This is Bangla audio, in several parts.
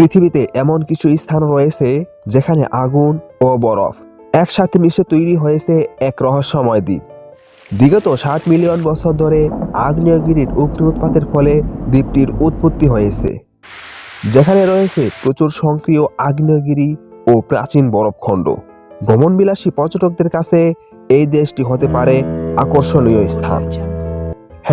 পৃথিবীতে এমন কিছু স্থান রয়েছে যেখানে আগুন ও বরফ একসাথে মিশে তৈরি হয়েছে এক রহস্যময় দ্বীপ। বিগত ষাট মিলিয়ন বছর ধরে আগ্নেয়গিরির অগ্নি উৎপাতের ফলে দ্বীপটির উৎপত্তি হয়েছে, যেখানে রয়েছে প্রচুর সক্রিয় আগ্নেয়গিরি ও প্রাচীন বরফখণ্ড ভ্রমণবিলাসী পর্যটকদের কাছে এই দেশটি হতে পারে আকর্ষণীয় স্থান।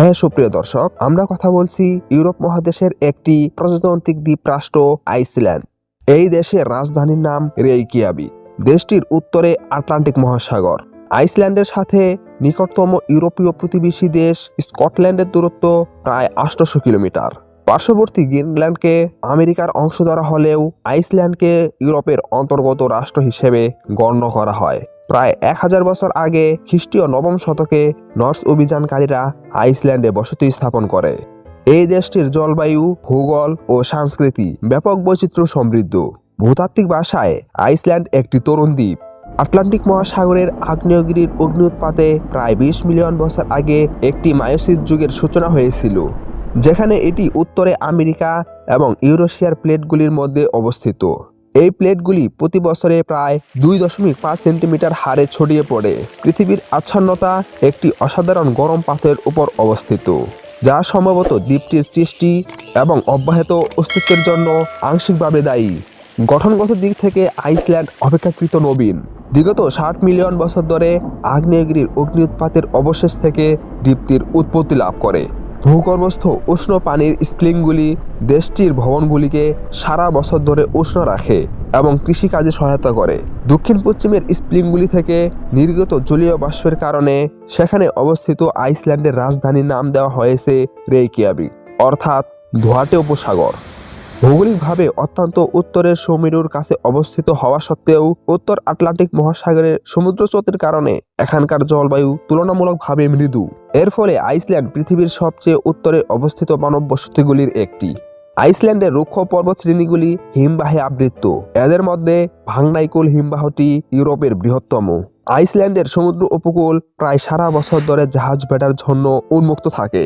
হ্যাঁ সুপ্রিয় দর্শক, আমরা কথা বলছি ইউরোপ মহাদেশের একটি প্রজাতান্ত্রিক দ্বীপ রাষ্ট্র আইসল্যান্ড। এই দেশের রাজধানীর নাম রেইকিয়াবি, দেশটির উত্তরে আটলান্টিক মহাসাগর। আইসল্যান্ডের সাথে নিকটতম ইউরোপীয় প্রতিবেশী দেশ স্কটল্যান্ডের দূরত্ব প্রায় আটশোশো কিলোমিটার। পার্শ্ববর্তী গ্রিনল্যান্ডকে আমেরিকার অংশ ধরা হলেও আইসল্যান্ডকে ইউরোপের অন্তর্গত রাষ্ট্র হিসেবে গণ্য করা হয়। প্রায় এক হাজার বছর আগে খ্রিস্টীয় নবম শতকে নর্স অভিযানকারীরা আইসল্যান্ডে বসতি স্থাপন করে। এই দেশটির জলবায়ু, ভূগোল ও সংস্কৃতি ব্যাপক বৈচিত্র্য সমৃদ্ধ। ভূতাত্ত্বিক ভাষায় আইসল্যান্ড একটি তরুণ দ্বীপ। আটলান্টিক মহাসাগরের আগ্নেয়গিরির অগ্নি উৎপাতে প্রায় বিশ মিলিয়ন বছর আগে একটি মায়োসিস যুগের সূচনা হয়েছিল, যেখানে এটি উত্তরে আমেরিকা এবং ইউরোশিয়ার প্লেটগুলির মধ্যে অবস্থিত। এই প্লেটগুলি প্রতি বছরে প্রায় দুই দশমিক পাঁচ সেন্টিমিটার হারে ছড়িয়ে পড়ে। পৃথিবীর আচ্ছন্নতা একটি অসাধারণ গরম পাথরের উপর অবস্থিত, যা সম্ভবত দ্বীপটির সৃষ্টি এবং অব্যাহত অস্তিত্বের জন্য আংশিকভাবে দায়ী। গঠনগত দিক থেকে আইসল্যান্ড অপেক্ষাকৃত নবীন। বিগত ষাট মিলিয়ন বছর ধরে আগ্নেয়গিরির অগ্নি উৎপাতের অবশেষ থেকে দ্বীপটির উৎপত্তি লাভ করে। ভূগর্ভস্থ উষ্ণ পানির স্প্রিংগুলি দেশটির ভবনগুলিকে সারা বছর ধরে উষ্ণ রাখে এবং কৃষিকাজে সহায়তা করে। দক্ষিণ পশ্চিমের স্প্রিংগুলি থেকে নির্গত জলীয় বাষ্পের কারণে সেখানে অবস্থিত আইসল্যান্ডের রাজধানীর নাম দেওয়া হয়েছে রেইকিয়াবি, অর্থাৎ ধোয়াটে উপসাগর। ভৌগোলিকভাবে অত্যন্ত উত্তরের সমীরুর কাছে অবস্থিত হওয়া সত্ত্বেও উত্তর আটলান্টিক মহাসাগরের সমুদ্র স্রোতের কারণে এখানকার জলবায়ু তুলনামূলকভাবে মৃদু। এর ফলে আইসল্যান্ড পৃথিবীর সবচেয়ে উত্তরে অবস্থিত মানব বসতিগুলির একটি। আইসল্যান্ডের রুক্ষ পর্বত শ্রেণীগুলি হিমবাহে আবৃত। এদের মধ্যে ভাংনাইকুল হিমবাহটি ইউরোপের বৃহত্তম। আইসল্যান্ডের সমুদ্র উপকূল প্রায় সারা বছর ধরে জাহাজ বেটার জন্য উন্মুক্ত থাকে।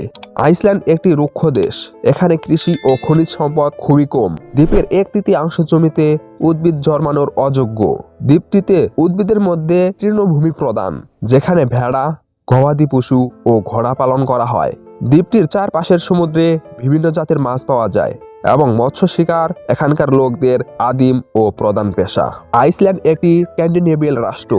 আইসল্যান্ড একটি রুক্ষ দেশ। এখানে কৃষি ও খনিজ সম্পদ খুবই কম। দ্বীপের এক তৃতীয়াংশ জমিতে উদ্ভিদ জন্মানোর অযোগ্য। দ্বীপটিতে উদ্ভিদের মধ্যে তৃণভূমি প্রদান যেখানে ভেড়া, গবাদি পশু ও ঘোড়া পালন করা হয়। দ্বীপটির চারপাশের সমুদ্রে বিভিন্ন জাতের মাছ পাওয়া যায় এবং মৎস্য শিকার, এখানকার লোকদের আদিম ও প্রধান পেশা। আইসল্যান্ড একটি ক্যান্ডিনেবিয়াল রাষ্ট্র।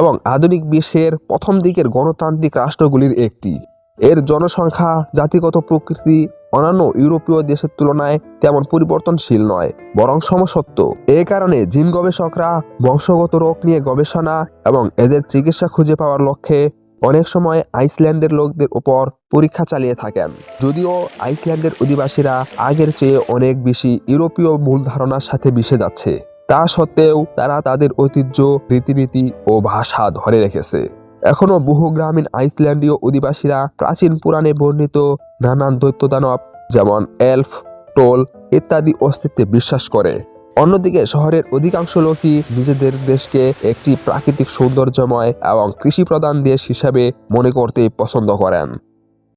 এবং আধুনিক বিশ্বের প্রথম দিকের গণতান্ত্রিক রাষ্ট্রগুলির একটি। এর জনসংখ্যা, জাতিগত প্রকৃতি, অন্যান্য ইউরোপীয় দেশের তুলনায় তেমন পরিবর্তনশীল নয়, বরং সমসত্ব এ কারণে জিন গবেষকরা বংশগত রোগ নিয়ে গবেষণা এবং এদের চিকিৎসা খুঁজে পাওয়ার লক্ষ্যে অনেক সময় আইসল্যান্ডের লোকদের উপর পরীক্ষা চালিয়ে থাকেন। যদিও আইসল্যান্ডের অধিবাসীরা আগের চেয়ে অনেক বেশি ইউরোপীয় মূল ধারণার সাথে মিশে যাচ্ছে। তা সত্ত্বেও তারা তাদের ঐতিহ্য, রীতিনীতি ও ভাষা ধরে রেখেছে। এখনও বহু গ্রামীণ আইসল্যান্ডীয় অধিবাসীরা প্রাচীন পুরাণে বর্ণিত নানান দৈত্যদানব, যেমন এলফ, টোল ইত্যাদি অস্তিত্বে বিশ্বাস করে। অন্যদিকে শহরের অধিকাংশ লোকই নিজেদের দেশকে একটি প্রাকৃতিক সৌন্দর্যময় এবং কৃষি প্রধান দেশ হিসাবে মনে করতে পছন্দ করেন।